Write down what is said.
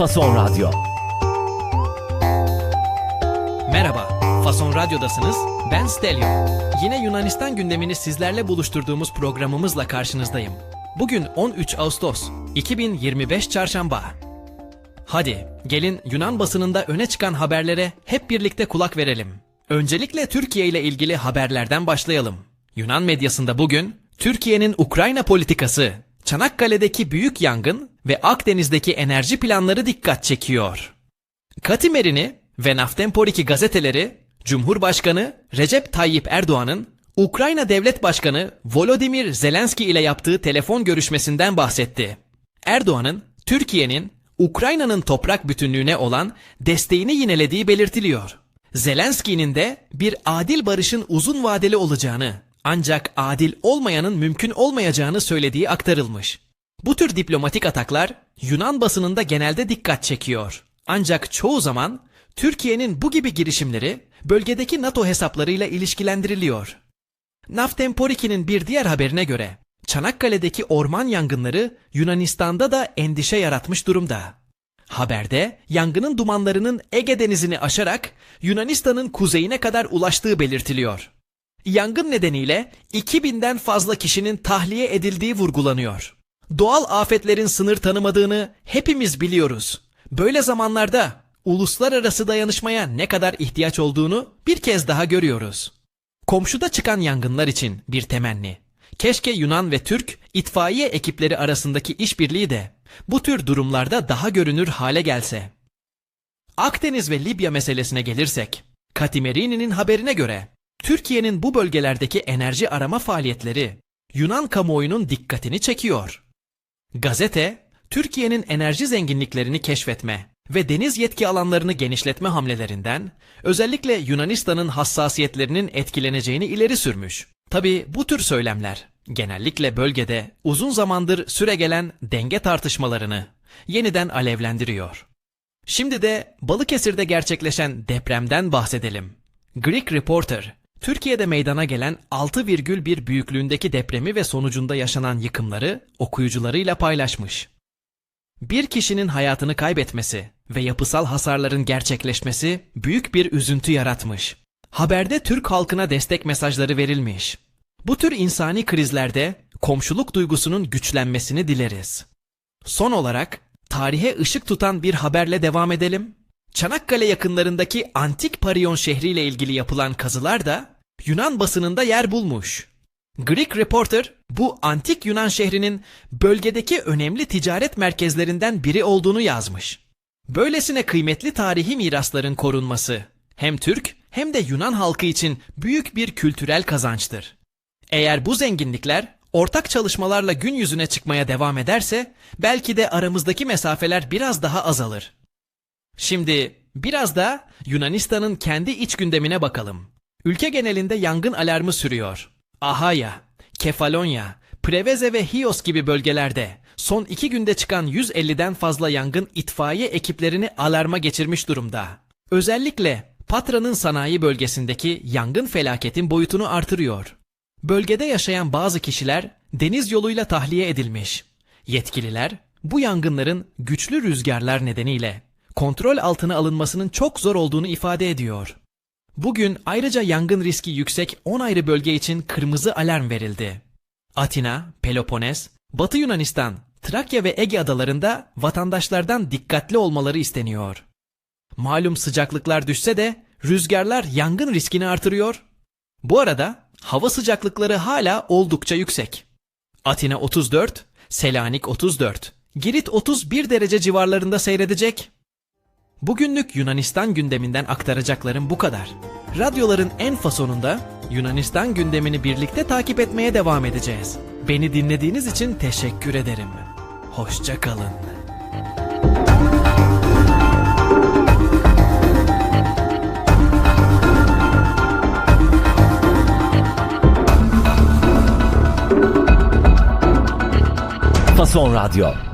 Fason Radyo. Merhaba, Fason Radyo'dasınız. Ben Stelio. Yine Yunanistan gündemini sizlerle buluşturduğumuz programımızla karşınızdayım. Bugün 13 Ağustos 2025 Çarşamba. Hadi gelin Yunan basınında öne çıkan haberlere hep birlikte kulak verelim. Öncelikle Türkiye ile ilgili haberlerden başlayalım. Yunan medyasında bugün Türkiye'nin Ukrayna politikası, Çanakkale'deki büyük yangın ve Akdeniz'deki enerji planları dikkat çekiyor. Katimerini ve Naftemporiki gazeteleri Cumhurbaşkanı Recep Tayyip Erdoğan'ın Ukrayna Devlet Başkanı Volodymyr Zelenski ile yaptığı telefon görüşmesinden bahsetti. Erdoğan'ın Türkiye'nin Ukrayna'nın toprak bütünlüğüne olan desteğini yinelediği belirtiliyor. Zelenski'nin de bir adil barışın uzun vadeli olacağını ancak adil olmayanın mümkün olmayacağını söylediği aktarılmış. Bu tür diplomatik ataklar Yunan basınında genelde dikkat çekiyor. Ancak çoğu zaman Türkiye'nin bu gibi girişimleri bölgedeki NATO hesaplarıyla ilişkilendiriliyor. Naftemporiki'nin bir diğer haberine göre Çanakkale'deki orman yangınları Yunanistan'da da endişe yaratmış durumda. Haberde yangının dumanlarının Ege Denizi'ni aşarak Yunanistan'ın kuzeyine kadar ulaştığı belirtiliyor. Yangın nedeniyle 2000'den fazla kişinin tahliye edildiği vurgulanıyor. Doğal afetlerin sınır tanımadığını hepimiz biliyoruz. Böyle zamanlarda uluslararası dayanışmaya ne kadar ihtiyaç olduğunu bir kez daha görüyoruz. Komşuda çıkan yangınlar için bir temenni. Keşke Yunan ve Türk itfaiye ekipleri arasındaki işbirliği de bu tür durumlarda daha görünür hale gelse. Akdeniz ve Libya meselesine gelirsek, Katimerini'nin haberine göre Türkiye'nin bu bölgelerdeki enerji arama faaliyetleri Yunan kamuoyunun dikkatini çekiyor. Gazete, Türkiye'nin enerji zenginliklerini keşfetme ve deniz yetki alanlarını genişletme hamlelerinden özellikle Yunanistan'ın hassasiyetlerinin etkileneceğini ileri sürmüş. Tabi bu tür söylemler genellikle bölgede uzun zamandır süregelen denge tartışmalarını yeniden alevlendiriyor. Şimdi de Balıkesir'de gerçekleşen depremden bahsedelim. Greek Reporter, Türkiye'de meydana gelen 6,1 büyüklüğündeki depremi ve sonucunda yaşanan yıkımları okuyucularıyla paylaşmış. Bir kişinin hayatını kaybetmesi ve yapısal hasarların gerçekleşmesi büyük bir üzüntü yaratmış. Haberde Türk halkına destek mesajları verilmiş. Bu tür insani krizlerde komşuluk duygusunun güçlenmesini dileriz. Son olarak tarihe ışık tutan bir haberle devam edelim. Çanakkale yakınlarındaki antik Parion şehriyle ilgili yapılan kazılar da Yunan basınında yer bulmuş. Greek Reporter bu antik Yunan şehrinin bölgedeki önemli ticaret merkezlerinden biri olduğunu yazmış. Böylesine kıymetli tarihi mirasların korunması hem Türk hem de Yunan halkı için büyük bir kültürel kazançtır. Eğer bu zenginlikler ortak çalışmalarla gün yüzüne çıkmaya devam ederse belki de aramızdaki mesafeler biraz daha azalır. Şimdi biraz da Yunanistan'ın kendi iç gündemine bakalım. Ülke genelinde yangın alarmı sürüyor. Ahaya, Kefalonya, Preveze ve Hios gibi bölgelerde son iki günde çıkan 150'den fazla yangın itfaiye ekiplerini alarma geçirmiş durumda. Özellikle Patra'nın sanayi bölgesindeki yangın felaketin boyutunu artırıyor. Bölgede yaşayan bazı kişiler deniz yoluyla tahliye edilmiş. Yetkililer bu yangınların güçlü rüzgarlar nedeniyle kontrol altına alınmasının çok zor olduğunu ifade ediyor. Bugün ayrıca yangın riski yüksek 10 ayrı bölge için kırmızı alarm verildi. Atina, Peloponnes, Batı Yunanistan, Trakya ve Ege adalarında vatandaşlardan dikkatli olmaları isteniyor. Malum sıcaklıklar düşse de rüzgarlar yangın riskini artırıyor. Bu arada hava sıcaklıkları hala oldukça yüksek. Atina 34, Selanik 34, Girit 31 derece civarlarında seyredecek. Bugünlük Yunanistan gündeminden aktaracaklarım bu kadar. Radyoların en fasonunda Yunanistan gündemini birlikte takip etmeye devam edeceğiz. Beni dinlediğiniz için teşekkür ederim. Hoşça kalın. Fason Radyo.